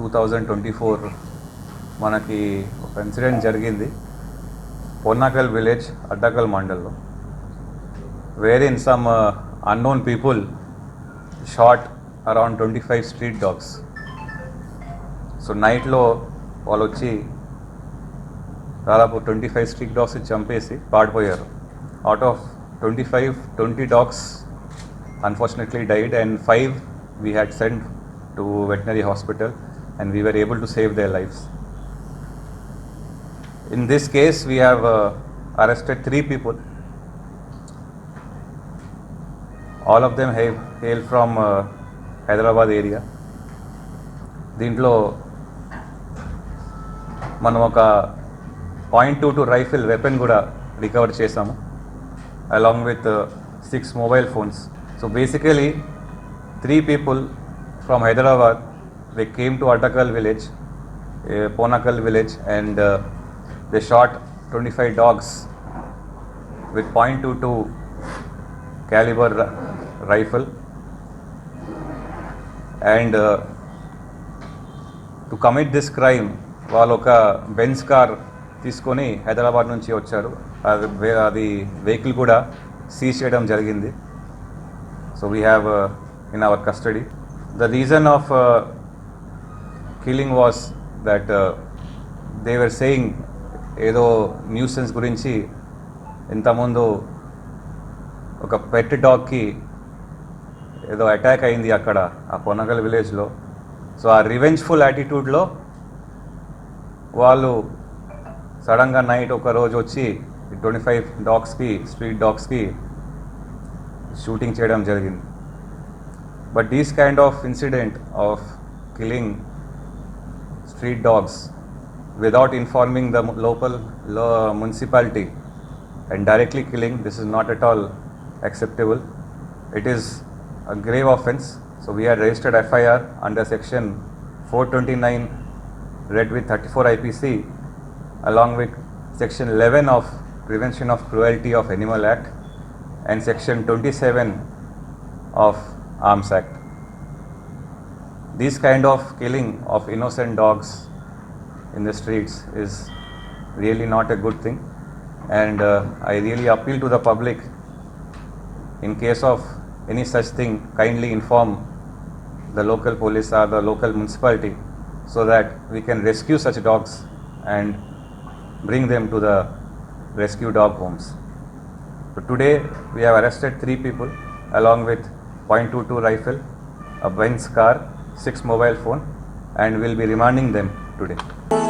Two thousand twenty four మనకి ఒక incident జరిగింది. పొన్నాకల్ విలేజ్ అడ్డకల్ మండల్లో where in some unknown people shot around twenty five street dogs so నైట్లో వాళ్ళు వచ్చి దాదాపు ట్వంటీ ఫైవ్ స్ట్రీట్ డాగ్స్ చంపేసి పాడిపోయారు. Out of twenty five twenty dogs unfortunately died and five we had send to veterinary hospital and we were able to save their lives. In this case, we have uh, arrested three people. All of them hail, hail from uh, Hyderabad area దీంట్లో మనం ఒక point two two rifle weapon కూడా recover చేసాము along with six mobile phones so basically three people from Hyderabad they came to to Addakal village Ponakal village and uh, they shot 25 dogs with .22 caliber rifle, and uh, to commit this crime వాళ్ళు ఒక Benz car తీసుకొని హైదరాబాద్ నుంచి వచ్చారు. అది vehicle కూడా seize చేయడం జరిగింది. So we have in our custody the reason of feeling was that they were saying ఏదో న్యూసెన్స్ గురించి ఇంతకుముందు ఒక పెట్ డాగ్కి ఏదో అటాక్ అయింది అక్కడ ఆ పొనగల్ విలేజ్లో సో ఆ రివెంజ్ఫుల్ యాటిట్యూడ్లో వాళ్ళు సడన్గా నైట్ ఒక రోజు వచ్చి ట్వంటీ ఫైవ్ డాగ్స్కి స్ట్రీట్ డాగ్స్కి షూటింగ్ చేయడం జరిగింది. But these kind of incident of killing street dogs without informing the local lo- municipality and directly killing this is not at all acceptable. It is a grave offense. So we had registered fir under section 429 read with 34 ipc along with section 11 of prevention of cruelty of animal act and section 27 of arms act this kind of killing of innocent dogs in the streets is really not a good thing. And uh, i really appeal to the public in case of any such thing kindly inform the local police or the local municipality so that we can rescue such dogs and bring them to the rescue dog homes. So today we have arrested three people along with .22 rifle a Benz car six mobile phone and we'll be remanding them today.